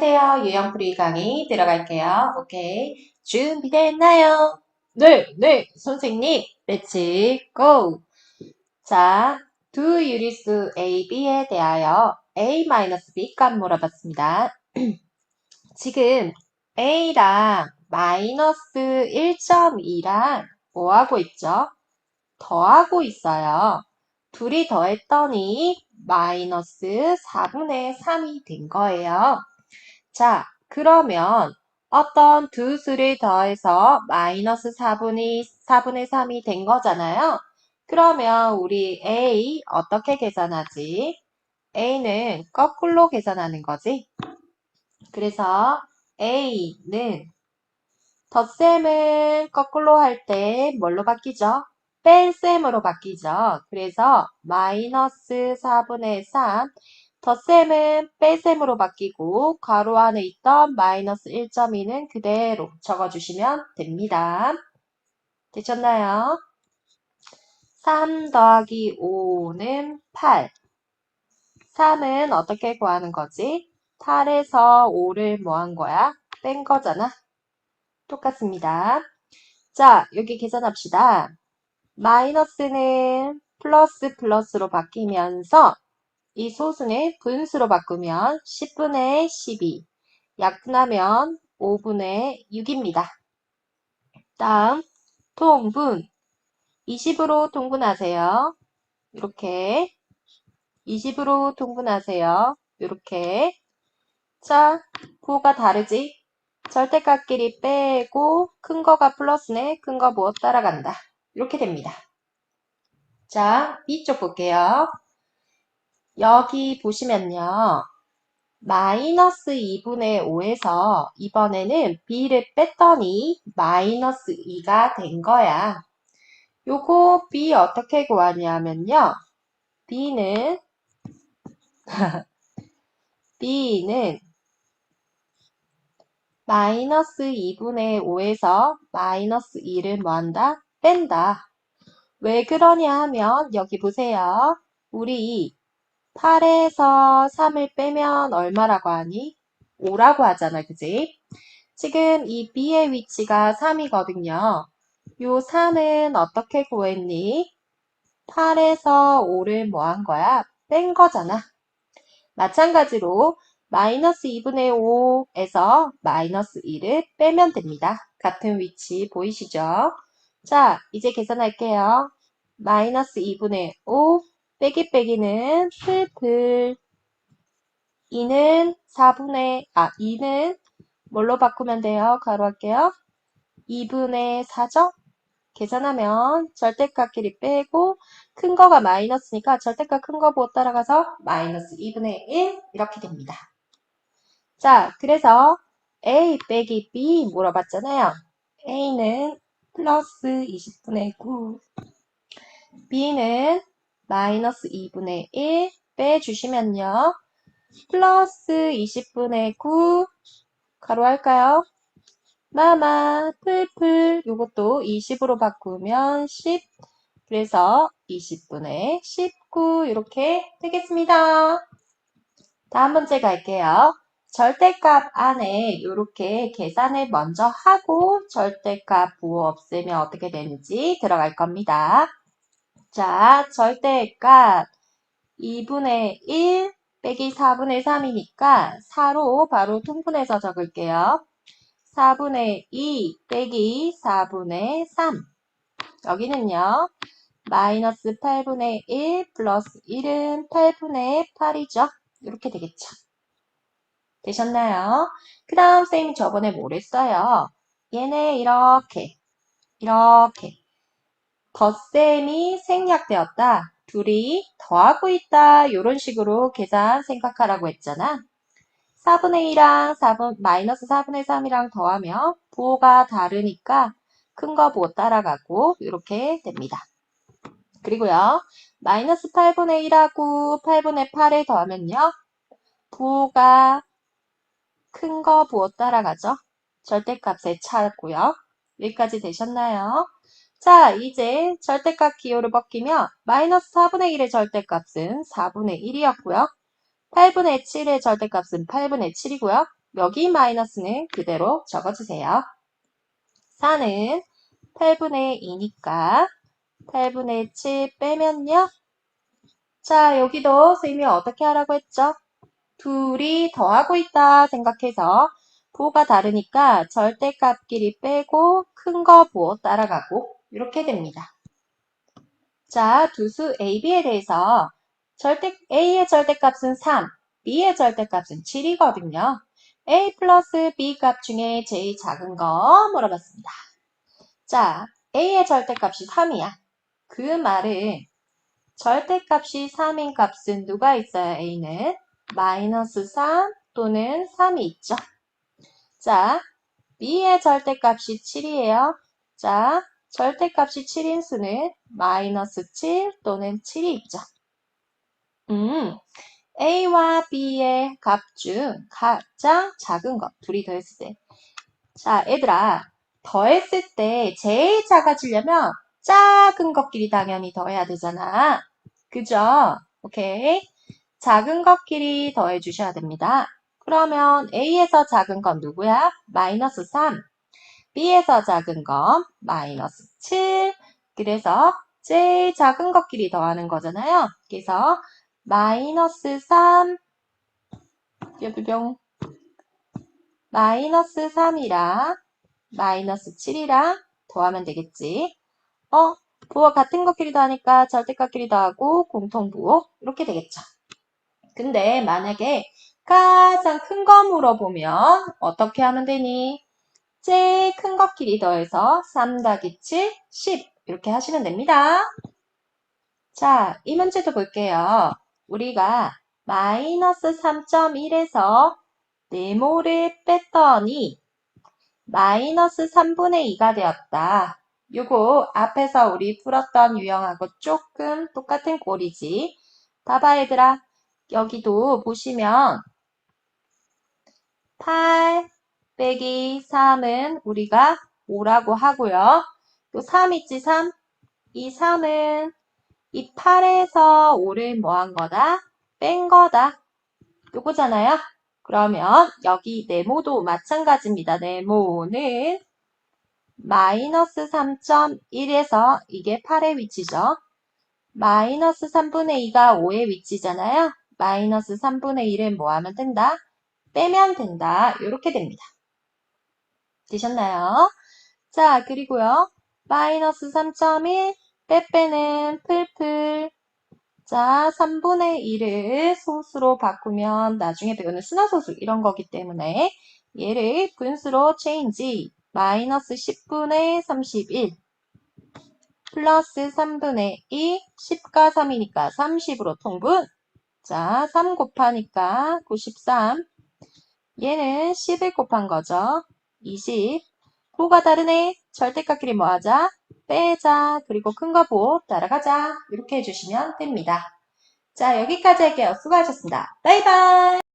안녕하세요. 유형풀이 강의 들어갈게요. 오케이. 준비됐나요? 네, 네, 선생님. 렛츠 고! 자, do 유리수 A, B에 대하여 A-B 값 물어봤습니다. 지금 A랑 마이너스 1.2랑 뭐 하고 있죠? 더하고 있어요. 둘이 더했더니 마이너스 4분의 3이 된 거예요. 자, 그러면 어떤 두 수를 더해서 마이너스 4분의, 4분의 3이 된 거잖아요. 그러면 우리 A 어떻게 계산하지? A는 거꾸로 계산하는 거지. 그래서 A는 덧셈은 거꾸로 할 때 뭘로 바뀌죠? 뺄셈으로 바뀌죠. 그래서 마이너스 4분의 3 덧셈은 뺄셈으로 바뀌고 괄호 안에 있던 마이너스 1.2는 그대로 적어주시면 됩니다. 되셨나요? 3 더하기 5는 8. 3은 어떻게 구하는 거지? 8에서 5를 뭐 한 거야? 뺀 거잖아. 똑같습니다. 자, 여기 계산합시다. 마이너스는 플러스 플러스로 바뀌면서 이 소수는 분수로 바꾸면 10분의 12, 약분하면 5분의 6입니다. 다음 통분 20으로 통분하세요. 이렇게 20으로 통분하세요. 이렇게 자, 부호가 다르지? 절대값끼리 빼고 큰 거가 플러스네, 큰 거 무엇 따라간다. 이렇게 됩니다. 자, B쪽 볼게요. 여기 보시면요. 마이너스 2분의 5에서 이번에는 B를 뺐더니 마이너스 2가 된 거야. 요거 B 어떻게 구하냐면요. B는 B는 마이너스 2분의 5에서 마이너스 2를 뭐한다? 뺀다. 왜 그러냐 하면 여기 보세요. 우리 8에서 3을 빼면 얼마라고 하니? 5라고 하잖아, 그지? 지금 이 B의 위치가 3이거든요. 요 3은 어떻게 구했니? 8에서 5를 뭐 한 거야? 뺀 거잖아. 마찬가지로 마이너스 2분의 5에서 마이너스 2를 빼면 됩니다. 같은 위치 보이시죠? 자, 이제 계산할게요. 마이너스 2분의 5 빼기 빼기는 풀풀 2는 4분의 아 2는 뭘로 바꾸면 돼요? 가로 할게요. 2분의 4죠? 계산하면 절대값끼리 빼고 큰 거가 마이너스니까 절대값 큰 거 보고 따라가서 마이너스 2분의 1 이렇게 됩니다. 자, 그래서 A 빼기 B 물어봤잖아요. A는 플러스 20분의 9, B는 마이너스 2분의 1 빼주시면요. 플러스 20분의 9 가로 할까요? 마마 풀풀 요것도 20으로 바꾸면 10 그래서 20분의 19 이렇게 되겠습니다. 다음 문제 갈게요. 절대값 안에 이렇게 계산을 먼저 하고 절대값 부호 없애면 어떻게 되는지 들어갈 겁니다. 자, 절대값 2분의 1 빼기 4분의 3이니까 4로 바로 통분해서 적을게요. 4분의 2 빼기 4분의 3 여기는요. 마이너스 8분의 1 플러스 1은 8분의 8이죠. 이렇게 되겠죠. 되셨나요? 그 다음 쌤이 저번에 뭘 했어요? 얘네 이렇게 이렇게 덧셈이 생략되었다. 둘이 더하고 있다. 이런 식으로 계산 생각하라고 했잖아. 4분의 2랑 4분, 마이너스 4분의 3이랑 더하면 부호가 다르니까 큰거 부호 따라가고 이렇게 됩니다. 그리고요. 마이너스 8분의 1하고 8분의 8을 더하면요. 부호가 큰 거 부호 따라가죠. 절대값에 차고요. 여기까지 되셨나요? 자, 이제 절대값 기호를 벗기면 마이너스 4분의 1의 절대값은 4분의 1이었고요. 8분의 7의 절대값은 8분의 7이고요. 여기 마이너스는 그대로 적어주세요. 4는 8분의 2니까 8분의 7 빼면요. 자, 여기도 선생님이 어떻게 하라고 했죠? 둘이 더하고 있다 생각해서 부호가 다르니까 절대값끼리 빼고 큰 거 부호 따라가고 이렇게 됩니다. 자, 두 수 A, B에 대해서 절대 A의 절대값은 3, B의 절대값은 7이거든요. A 플러스 B 값 중에 제일 작은 거 물어봤습니다. 자, A의 절대값이 3이야. 그 말은 절대값이 3인 값은 누가 있어요, A는? 마이너스 3 또는 3이 있죠. 자, B의 절대값이 7이에요. 자, 절대값이 7인 수는 마이너스 7 또는 7이 있죠. 음, A와 B의 값 중 가장 작은 것, 둘이 더했을 때. 자, 얘들아, 더했을 때 제일 작아지려면 작은 것끼리 당연히 더해야 되잖아. 그죠? 오케이. 작은 것끼리 더해 주셔야 됩니다. 그러면 A에서 작은 건 누구야? 마이너스 3. B에서 작은 건 마이너스 7. 그래서 제일 작은 것끼리 더하는 거잖아요. 그래서 마이너스 3 뿅뿅 마이너스 3이랑 마이너스 7이랑 더하면 되겠지. 어, 부호 같은 것끼리 더하니까 절대값끼리 더하고 공통부호 이렇게 되겠죠. 근데 만약에 가장 큰 거 물어보면 어떻게 하면 되니? 제일 큰 것끼리 더해서 3 더하기 7, 10 이렇게 하시면 됩니다. 자, 이 문제도 볼게요. 우리가 마이너스 3.1에서 네모를 뺐더니 마이너스 3분의 2가 되었다. 요거 앞에서 우리 풀었던 유형하고 조금 똑같은 꼴이지. 봐봐 얘들아. 여기도 보시면 8 빼기 3은 우리가 5라고 하고요. 또 3 있지 3? 이 3은 이 8에서 5를 뭐 한 거다? 뺀 거다. 요거잖아요. 그러면 여기 네모도 마찬가지입니다. 네모는 마이너스 3.1에서 이게 8의 위치죠. 마이너스 3분의 2가 5의 위치잖아요. 마이너스 3분의 1을 뭐 하면 된다? 빼면 된다. 이렇게 됩니다. 되셨나요? 자, 그리고요. 마이너스 3.1 빼빼는 풀풀 자, 3분의 1을 소수로 바꾸면 나중에 배우는 순화소수 이런 거기 때문에 얘를 분수로 체인지 마이너스 10분의 31 플러스 3분의 2 10과 3이니까 30으로 통분 자, 3 곱하니까 93 얘는 10을 곱한 거죠 20 부가 다르네 절대값끼리 뭐 하자? 빼자. 그리고 큰 거보 따라가자. 이렇게 해주시면 됩니다. 자, 여기까지 할게요. 수고하셨습니다. 바이바이.